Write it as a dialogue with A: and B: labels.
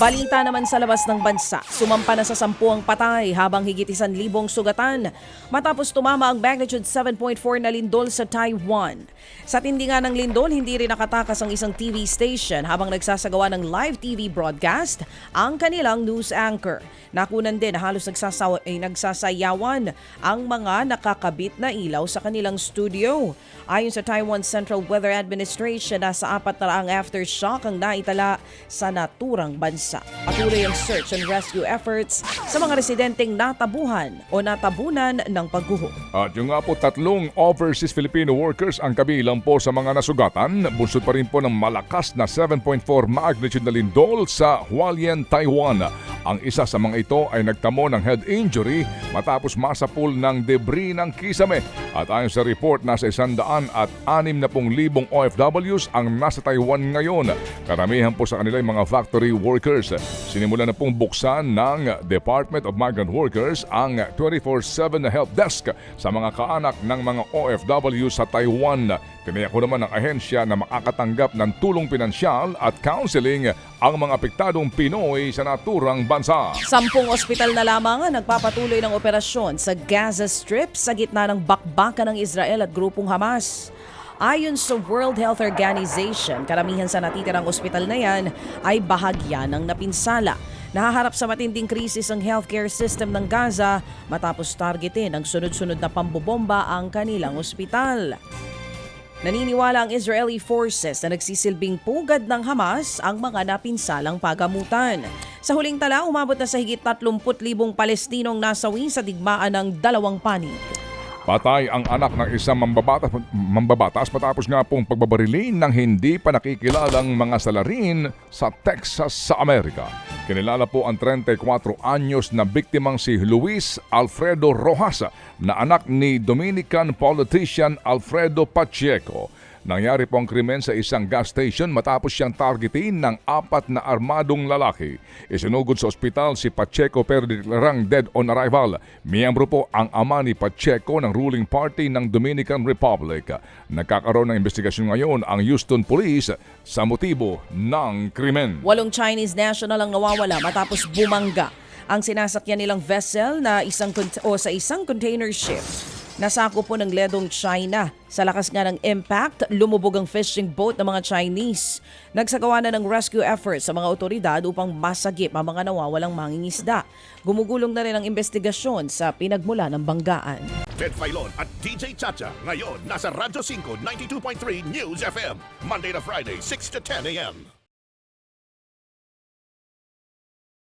A: Balita naman sa labas ng bansa, sumampa na sa sampuang patay habang higit isan libong sugatan matapos tumama ang magnitude 7.4 na lindol sa Taiwan. Sa tindi nga ng lindol, hindi rin nakatakas ang isang TV station habang nagsasagawa ng live TV broadcast ang kanilang news anchor. Nakunan din halos nagsasaw- eh, nagsasayawan ang mga nakakabit na ilaw sa kanilang studio. Ayon sa Taiwan Central Weather Administration, nasa apat na raang aftershock ang naitala sa naturang bansa. Patuloy ang search and rescue efforts sa mga residenteng natabuhan o natabunan ng pagguho.
B: At yung nga po tatlong overseas Filipino workers ang kabilang po sa mga nasugatan. Bunsod pa rin po ng malakas na 7.4 magnitude na lindol sa Hualien, Taiwan. Ang isa sa mga ito ay nagtamo ng head injury matapos masapul ng debris ng kisame. At ayon sa report, nasa isandaan at anim na pong libong OFWs ang nasa Taiwan ngayon. Karamihan po sa kanila ay mga factory workers. Sinimula na pong buksan ng Department of Migrant Workers ang 24-7 na help desk sa mga kaanak ng mga OFW sa Taiwan. Tiniyak ko naman ng ahensya na makakatanggap ng tulong pinansyal at counseling ang mga apektadong Pinoy sa naturang bansa.
A: Sampung ospital na lamang ang nagpapatuloy ng operasyon sa Gaza Strip sa gitna ng bakbakan ng Israel at grupong Hamas. Ayon sa World Health Organization, karamihan sa natitirang ospital na yan ay bahagya ng napinsala. Nahaharap sa matinding krisis ang healthcare system ng Gaza matapos targetin ng sunod-sunod na pambobomba ang kanilang ospital. Naniniwala ang Israeli forces na nagsisilbing pugad ng Hamas ang mga napinsalang pagamutan. Sa huling tala, umabot na sa higit 30,000 Palestinong nasawi sa digmaan ng dalawang panig.
B: Patay ang anak ng isang mambabatas, mambabatas matapos nga pong pagbabarilin ng hindi pa nakikilalang mga salarin sa Texas sa Amerika. Kinilala po ang 34 anyos na biktimang si Luis Alfredo Rojas na anak ni Dominican politician Alfredo Pacheco. Nangyari po ang krimen sa isang gas station matapos siyang targetin ng apat na armadong lalaki. Isinugod sa ospital si Pacheco pero deklarang dead on arrival. Miyembro po ang ama ni Pacheco ng ruling party ng Dominican Republic. Nagkakaroon ng investigasyon ngayon ang Houston Police sa motibo ng krimen.
A: Walong Chinese national ang nawawala matapos bumangga ang sinasakyan nilang vessel na isang o sa isang container ship. Nasako po ng ledong China. Sa lakas nga ng impact, lumubog ang fishing boat ng mga Chinese. Nagsagawa na ng rescue efforts sa mga otoridad upang masagip ang mga nawawalang mangingisda. Gumugulong na rin ang investigasyon sa pinagmula ng banggaan.
C: Ted Filon at DJ Chacha. Ngayon, nasa Radyo 5, 92.3 News FM. Monday to Friday, 6 to 10 a.m.